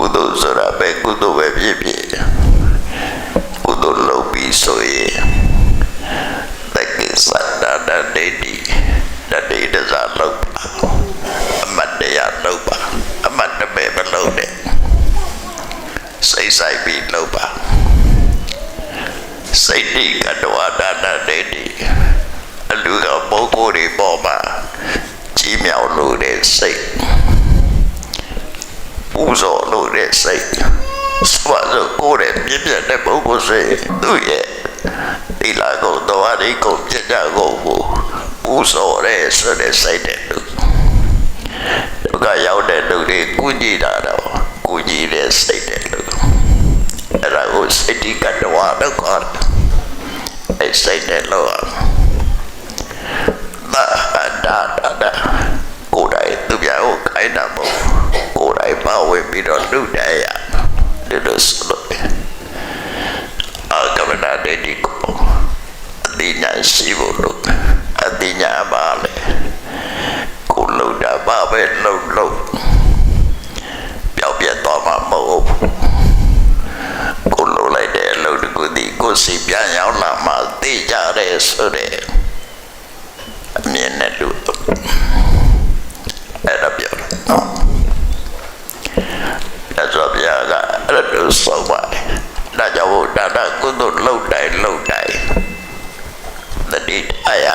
ကုသိုလ်ဆိုတာပဲကုသိုလ်ပဲဖြစ်ဖြစ်ကုသိုလ်လုပ်ပြီးဆိုရင်တက္ကိသတ္တဒဒိဋ္ဌိတတိတဇာလုပ်ပါအမတ်တရားလုပ်ပါအမတ်တမဲမလုပ်နဲ့စိတ်ဆိုင်ပြီးလုပ်ပါစိတ်တိကတဝါဒနာဒိဋ္ဌိအလူကပုဂ္ဂိုလ်တွေပေါ်မှာကြီးမြောင်လို့တဲ့စိတ်ပူဇော်လို့ တဲ့စိတ်စွာဆိုကိုယ်ရဲ့ပြည့်ပြည့်တဲ့ပုဂ္ဂိုလ်စိတ်သူ့ရဲ့ဒီလာကိုတော်ရီကိုပြည့်ကြကိုကိုပူဇော်ရဲဆိုတဲ့စိတ်တဲ့လူဒုက္ခရောက်တဲ့လူတွေကုညီတာတော့ကုညီတဲ့စိတ်တဲ့လူအဲ့ဒါကိုစိတ်ဒီကတဝါတော့ခေါ်တယ်အဲ့စိတ်တဲ့လို့သာဒါဒါဒါကိုယ်တိုင်သူပြကိုခိုင်းတာမဟုတ်ကိုယ်တိုင် ပါဝင်ပြီးတော့လူတဲ့ရဒီလိုဆိုလို့အာကမနာတဲ့ဒီကိုအတိညာရှိဖို့လို့အတိညာပါလေကိုလုံတာပါပဲလုံလုံပျောက်ပြတ်သွားမှာမဟုတ်ဘူးကိုလုံလိုက်တဲ့အလုပ်တစ်ခုဒီကိုစီပြန်ရောက်လာမှသိကြတယ်ဆိုတဲ့အမြင်နဲ့လူအဲ့ဒါပြောတယ်နော်အဲ့ဆိုပြ ကအဲ့ဒါလို့ဆိုပါတယ်ဒါကြောင့်ဒါနကုသိုလ်လှုပ်တိုင်းလှုပ်တိုင်းတတိအယ